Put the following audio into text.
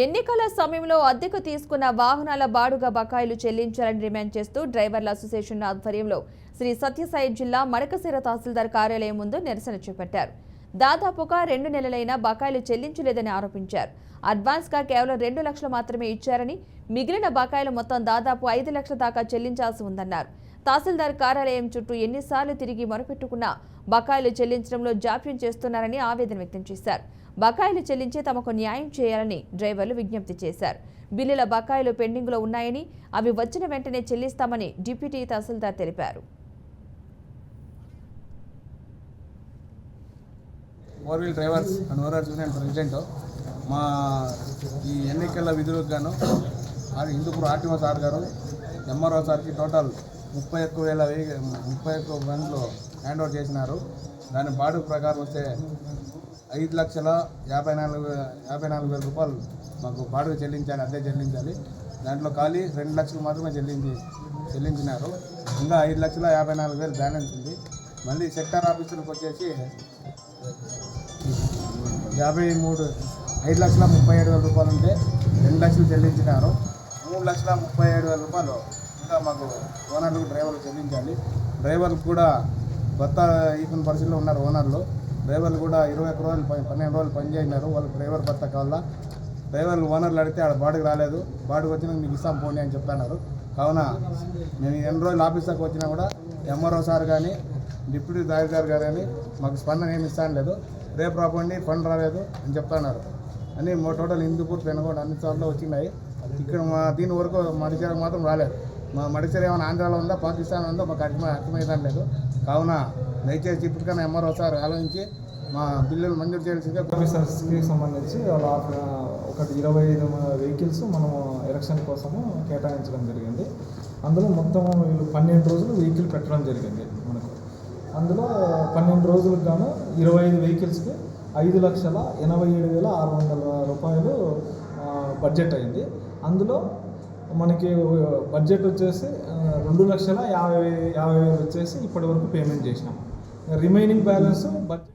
ఎన్నికల సమయంలో అద్దెకు తీసుకున్న వాహనాల బాడుగ బకాయిలు చెల్లించాలని డిమాండ్ చేస్తూ డ్రైవర్ల అసోసియేషన్ ఆధ్వర్యంలో శ్రీ సత్యసాయి జిల్లా మడకశిర తహసీల్దార్ కార్యాలయం ముందు నిరసన చేపట్టారు. దాదాపుగా రెండు నెలలైనా బకాయిలు చెల్లించలేదని ఆరోపించారు. అడ్వాన్స్గా కేవలం రెండు లక్షలు మాత్రమే ఇచ్చారని మిగిలిన బకాయిలు మొత్తం దాదాపు ఐదు లక్షల దాకా చెల్లించాల్సి ఉందన్నారు. తహసీల్దార్ కార్యాలయం చుట్టూ ఎన్నిసార్లు తిరిగి మొరపెట్టుకున్నా బకాయిలు చెల్లించడంలో జాప్యం చేస్తున్నారని ఆవేదన వ్యక్తం చేశారు. బకాయిలు చెల్లించి తమకు న్యాయం చేయాలని డ్రైవర్లు విజ్ఞప్తి చేశారు. బిల్లుల బకాయిలు పెండింగ్లో ఉన్నాయని అవి వచ్చిన వెంటనే చెల్లిస్తామని డిప్యూటీ తహసీల్దార్ తెలిపారు. Four wheel drivers and president మా ఈ ఎన్నికల విధులకు గాను అది ఆర్టీఓ సార్ గారు ఎంఆర్ఓ సార్కి టోటల్ ముప్పై ఒక్క వేల వెయ్యి ముప్పై ఒక్క బండ్లు హ్యాండ్ ఓవర్ చేసినారు. దాని బాడు ప్రకారం వస్తే ఐదు లక్షల యాభై నాలుగు యాభై నాలుగు వేల రూపాయలు మాకు బాడుగ చెల్లించాలి అదే చెల్లించాలి. దాంట్లో ఖాళీ రెండు లక్షలు మాత్రమే చెల్లించి చెల్లించినారు. ఇంకా ఐదు లక్షల యాభై నాలుగు వేలు బ్యాలెన్స్ ఉంది. మళ్ళీ సెక్టర్ ఆఫీసులకు వచ్చేసి యాభై మూడు ఐదు లక్షల ముప్పై ఏడు వేల రూపాయలు ఉంటే రెండు లక్షలు చెల్లించినారు. మూడు లక్షల ముప్పై ఏడు వేల రూపాయలు మాకు ఓనర్లు డ్రైవర్లు చెల్లించాలి. డ్రైవర్లు కూడా కొత్త ఈఫిన్ పరిస్థితిలో ఉన్నారు ఓనర్లు. డ్రైవర్లు కూడా ఇరవై ఒక్క రోజులు పన్నెండు రోజులు పనిచేయినారు వాళ్ళకి వాళ్ళు డ్రైవర్ భర్త కావాలా? డ్రైవర్లు ఓనర్లు అడిగితే ఆడ బాడుకు రాలేదు. బాడుకు వచ్చినా మీకు ఇస్తాం పోండి అని చెప్పన్నారు. కావున మేము ఎన్ని రోజులు ఆఫీస్ దాకా వచ్చినా కూడా ఎంఆర్ఓ సార్ కానీ డిప్యూటీ తహసీల్దార్ గారు కానీ మాకు స్పందన ఏమి ఇస్తాను లేదు. రేపు రాకండి ఫండ్ రాలేదు అని చెప్తున్నారు. అని మా టోటల్ హిందూపూర్ పెనుగోడ అన్ని చోట్ల వచ్చినాయి. ఇక్కడ మా దీని వరకు మా దగ్గర మాత్రం రాలేదు. మా మడిచేరు ఏమైనా ఆంధ్రాలో ఉందా? పాకిస్తాన్ ఉందో? మాకు అర్థమై అర్థమైతే లేదు. కావున దయచేసి ఇప్పటికైనా ఎంఆర్ఓ సార్ ఆలోచించి మా బిల్లులు మంజూరు చేయాల్సిందే ఆఫీసర్స్కి సంబంధించి వాళ్ళ ఆఫ్- ఒకటి ఇరవై ఐదు వెహికల్స్ మనం ఎలక్షన్ కోసము కేటాయించడం జరిగింది. అందులో మొత్తం వీళ్ళు పన్నెండు రోజులు వెహికల్ పెట్టడం జరిగింది మనకు. అందులో పన్నెండు రోజులకు గాను ఇరవై ఐదు వెహికల్స్కి ఐదు లక్షల ఎనభై ఏడు వేల ఆరు వందల రూపాయలు బడ్జెట్ అయింది. అందులో మనకి బడ్జెట్ వచ్చేసి రెండు లక్షల యాభై యాభై వేలు వచ్చేసి ఇప్పటివరకు పేమెంట్ చేసినాం. Remaining balance budget